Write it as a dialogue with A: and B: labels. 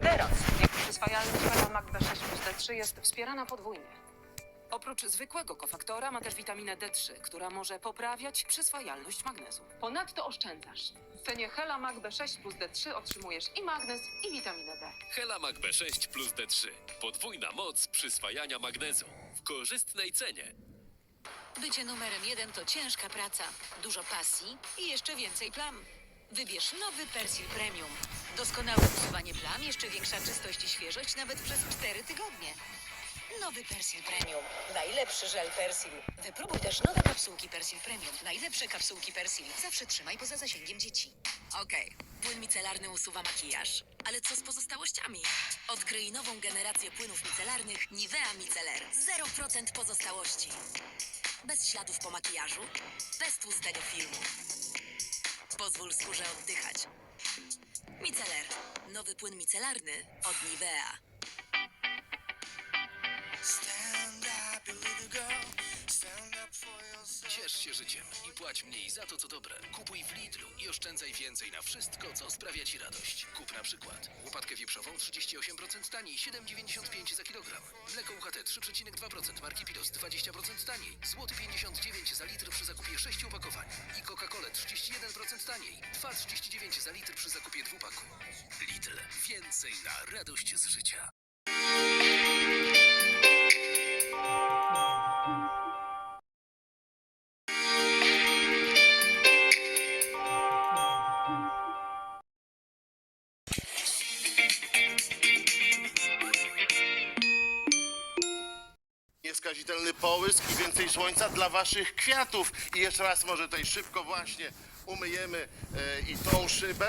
A: Teraz przyswajalność Hela B6 plus D3 jest wspierana podwójnie.
B: Oprócz zwykłego kofaktora ma też witaminę D3, która może poprawiać przyswajalność magnezu.
A: Ponadto oszczędzasz. W cenie Hela Mag B6 plus D3 otrzymujesz i magnez, i witaminę D.
C: Helamak B6 plus D3. Podwójna moc przyswajania magnezu. W korzystnej cenie.
D: Bycie numerem jeden to ciężka praca, dużo pasji i jeszcze więcej plam. Wybierz nowy Persil Premium. Doskonałe usuwanie plam, jeszcze większa czystość i świeżość nawet przez 4 tygodnie. Nowy Persil Premium. Najlepszy żel Persil. Wypróbuj też nowe kapsułki Persil Premium. Najlepsze kapsułki Persil. Zawsze trzymaj poza zasięgiem dzieci. Okej, płyn micelarny usuwa makijaż. Ale co z pozostałościami? Odkryj nową generację płynów micelarnych Nivea Micelar. 0% pozostałości. Bez śladów po makijażu, bez tłustego filmu. Pozwól skórze oddychać. Micelar. Nowy płyn micelarny od Nivea.
C: Ciesz się życiem i płać mniej za to, co dobre. Kupuj w Lidlu i oszczędzaj więcej na wszystko, co sprawia Ci radość. Kup na przykład łopatkę wieprzową 38% taniej, 7,95 za kilogram. Mleko UHT 3,2% marki Pilos 20% taniej, złoty 59 za litr przy zakupie 6 opakowań. I Coca-Cola 31% taniej, 2,39 za litr przy zakupie dwupaku. Lidl. Więcej na radość z życia.
E: Nieskazitelny połysk i więcej słońca dla waszych kwiatów. I jeszcze raz może tutaj szybko właśnie umyjemy e, i tą szybę.